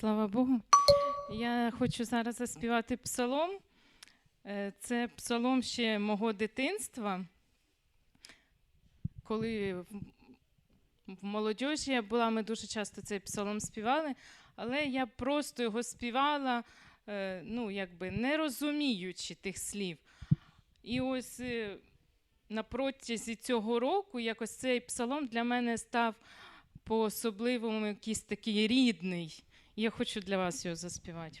Слава Богу. Я хочу зараз заспівати псалом. Е, Це псалом ще мого дитинства. Коли в- молодіжі я була, ми дуже часто цей псалом співали, але я просто його співала, е, ну, якби не розуміючи тих слів. І ось е, на протязі цього року якось цей псалом для мене став по-особливому якийсь такий рідний. Я хочу для вас його заспівати.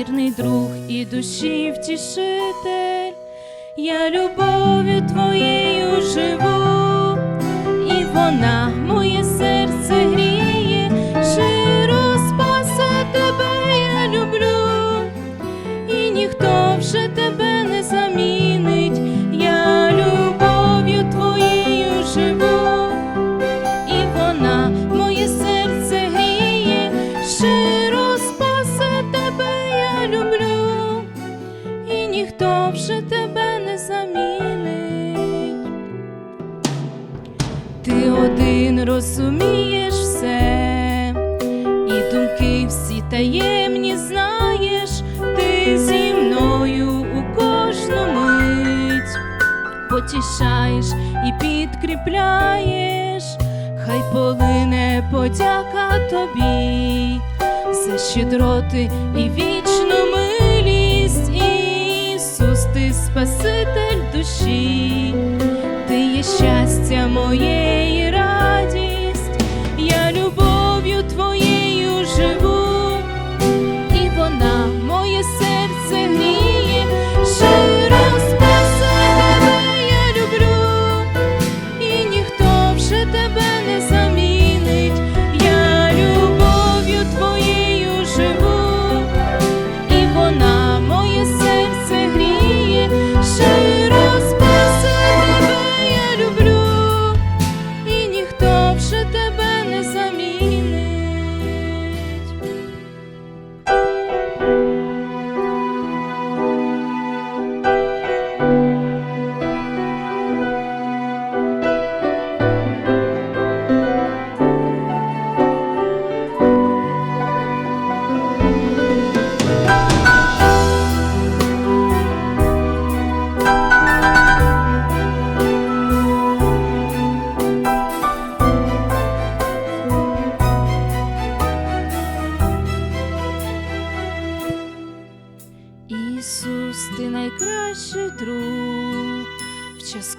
вірний друг і душі втішитель, я любов'ю твоєю живу, і вона моє серце вже тебе не замінить. Ти один розумієш все, і думки всі таємні знаєш, ти зі мною у кожну мить потішаєш і підкріпляєш, хай полине подяка тобі за щедроти і вічну Спаситель душі, ти є щастя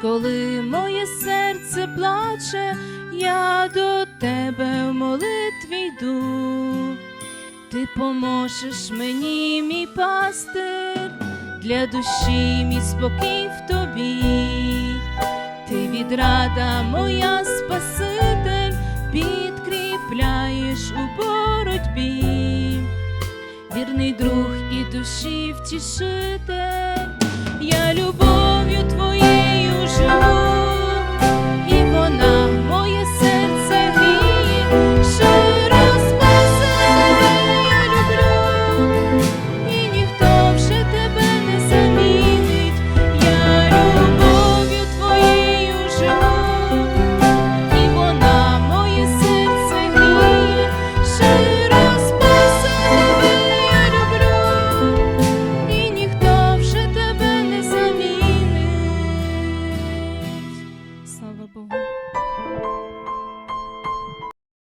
коли моє серце плаче, я до тебе в молитві йду. Ти поможеш мені, мій пастир, для душі мій спокій в тобі. Ти відрада моя Спаситель, підкріпляєш у боротьбі вірний друг і душі втішитель.